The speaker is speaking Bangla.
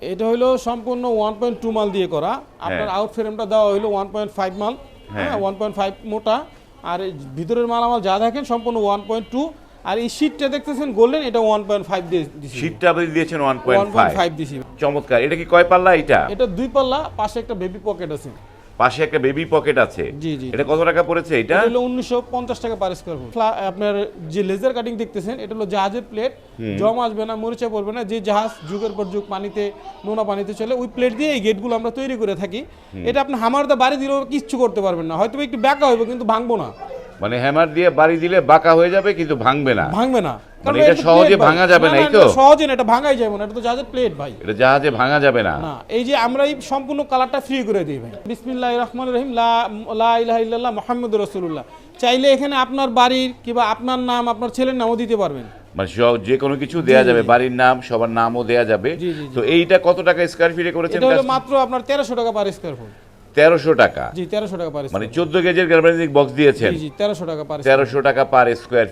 এটা হলো সম্পূর্ণ ওয়ান পয়েন্ট টু মাল দিয়ে করা। আপনার আউট ফ্রেমটা দেওয়া হলো ওয়ান পয়েন্ট ফাইভ মাল। হ্যাঁ। ওয়ান পয়েন্ট ফাইভ মোটা। আর ভিতরের মাল মালামাল যা দেখেন সম্পূর্ণ ওয়ান পয়েন্ট টু আর এই শীটটা দেখতেছেন গোল্ডেন এটা ওয়ান পয়েন্ট ফাইভ দিয়ে দিছি। শীটটা আপনি দিয়েছেন one one point point five five দিছি। চমৎকার। এটা কি কয় পাল্লা এটা? এটা দুই পাল্লা পাশে একটা বেবি পকেট আছে। পাশে একটা বেবি পকেট আছে। এটা কত টাকা পড়েছে এটা? হলো উনিশশো পঞ্চাশ টাকা পার স্কোয়ার ফুট আপনার যে লেজার কাটিং দেখতেছেন এটা হলো জাহাজের প্লেট জম আসবে না মরিচা পড়বে না যে জাহাজ যুগের পর যুগ পানিতে নোনা পানিতে চলে ওই প্লেট দিয়ে এই গেটগুলো আমরা তৈরি করে থাকি। এটা আপনি হামারদা বাড়ি দিলেও কিচ্ছু করতে পারবেন না। হয়তো একটু ব্যাকা হবে কিন্তু ভাঙবো না। মানে হ্যামার দিয়ে বাড়ি দিলে বাঁকা হয়ে যাবে কিন্তু ভাঙবে না। ভাঙবে না। মানে এটা সহজে ভাঙা যাবে না, এই তো? সহজে না এটা ভাঙাই যাবে না এটা তো জাহাজের প্লেট ভাই। এটা জাহাজে ভাঙা যাবে না। না এই যে আমরা এই সম্পূর্ণ কালারটা ফ্রি করে দিই ভাই। বিসমিল্লাহ রহমান রহিম লা লা ইলাহা ইল্লাল্লাহ মুহাম্মদুর রাসূলুল্লাহ। চাইলে এখানে আপনার বাড়ির কিংবা আপনার নাম আপনার ছেলের নামও দিতে পারবেন। মানে সব- যে কোনো কিছু দেয়া যাবে বাড়ির নাম সবার নামও দেয়া যাবে। তো এইটা কত টাকা স্কোয়ার ফিটে করেছেন এটা মাত্র আপনার তেরোশো টাকা পার স্কোয়ার ফুট তেরোশো টাকা। জি তেরোশো টাকা পার মানে চোদ্দ কেজির গ্যালভানিক বক্স দিয়েছেন। জি তেরোশো টাকা পার তেরোশো টাকা পার স্কোয়ার